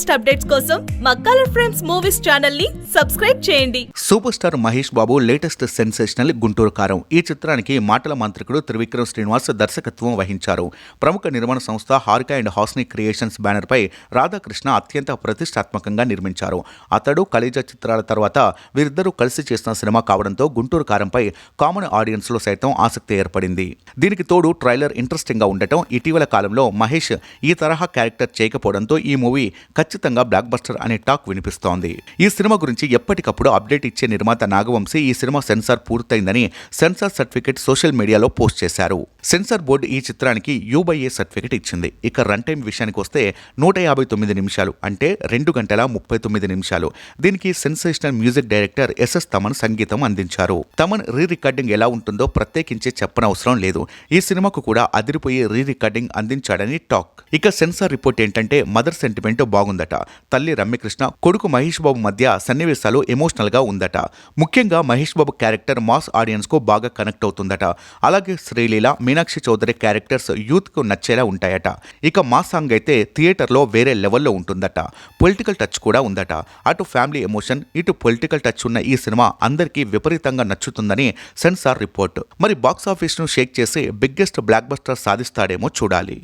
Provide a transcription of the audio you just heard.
Latest updates కోసం మా Colour Frames Movies ఛానల్ని సబ్స్క్రైబ్ చేయండి. Super star Mahesh Babu latest sensational Guntur Kaaram. ఈ చిత్రానికి మాటల మంత్రికుడు త్రివిక్రమ్ శ్రీనివాస్ దర్శకత్వం వహించారు. ప్రముఖ నిర్మాణ సంస్థ హారిక అండ్ హాస్ని క్రియేషన్స్ బ్యానర్పై రాధాకృష్ణ అత్యంత ప్రతిష్టాత్మకంగా నిర్మించారు. అతడు కలిజ చిత్రాల తర్వాత వీరిద్దరూ కలిసి చేసిన సినిమా కావడంతో గుంటూరు కారంపై కామన్ ఆడియన్స్లో సైతం ఆసక్తి ఏర్పడింది. దీనికి తోడు ట్రైలర్ ఇంట్రెస్టింగ్గా ఉండటం ఇటీవల కాలంలో మహేష్ ఈ తరహా క్యారెక్టర్ చేయకపోవడంతో ఈ మూవీ ఖచ్చితంగా బ్లాక్ బస్టర్ అనే టాక్ వినిపిస్తోంది. ఈ సినిమా గురించి ఎప్పటికప్పుడు అప్డేట్ ఇచ్చే నిర్మాత నాగవంశీ ఈ సినిమా సెన్సార్ పూర్తయిందని సెన్సార్ సర్టిఫికెట్ సోషల్ మీడియాలో పోస్ట్ చేశారు. సెన్సార్ బోర్డు ఈ చిత్రానికి యూబైఏ సర్టిఫికెట్ ఇచ్చింది. ఇక రన్ టైం విషయానికి వస్తే నూట యాభై తొమ్మిది నిమిషాలు అంటే రెండు గంటల ముప్పై తొమ్మిది నిమిషాలు. దీనికి sensational music director S S Thaman సంగీతం అందించారు. తమన్ రీ రికార్డింగ్ ఎలా ఉంటుందో ప్రత్యేకించి చెప్పనవసరం లేదు. ఈ సినిమాకు కూడా అదిరిపోయే రీ రికార్డింగ్ అందించాడని టాక్. ఇక సెన్సార్ రిపోర్ట్ ఏంటంటే మదర్ సెంటిమెంట్ బాగుందట. తల్లి రమ్యకృష్ణ కొడుకు మహేష్ బాబు మధ్య సన్నివేశాలు ఎమోషనల్గా ఉందట. ముఖ్యంగా మహేష్ బాబు క్యారెక్టర్ మాస్ ఆడియన్స్కు బాగా కనెక్ట్ అవుతుందట. అలాగే శ్రీలీల మీనాక్షి చౌదరి క్యారెక్టర్స్ యూత్కు నచ్చేలా ఉంటాయట. ఇక మా సాంగ్ అయితే థియేటర్లో వేరే లెవెల్లో ఉంటుందట. పొలిటికల్ టచ్ కూడా ఉందట. అటు ఫ్యామిలీ ఎమోషన్ ఇటు పొలిటికల్ టచ్ ఉన్న ఈ సినిమా అందరికీ విపరీతంగా నచ్చుతుందని సెన్సార్ రిపోర్ట్. మరి బాక్సాఫీస్ను షేక్ చేసి బిగ్గెస్ట్ బ్లాక్ బస్టర్ సాధిస్తాడేమో చూడాలి.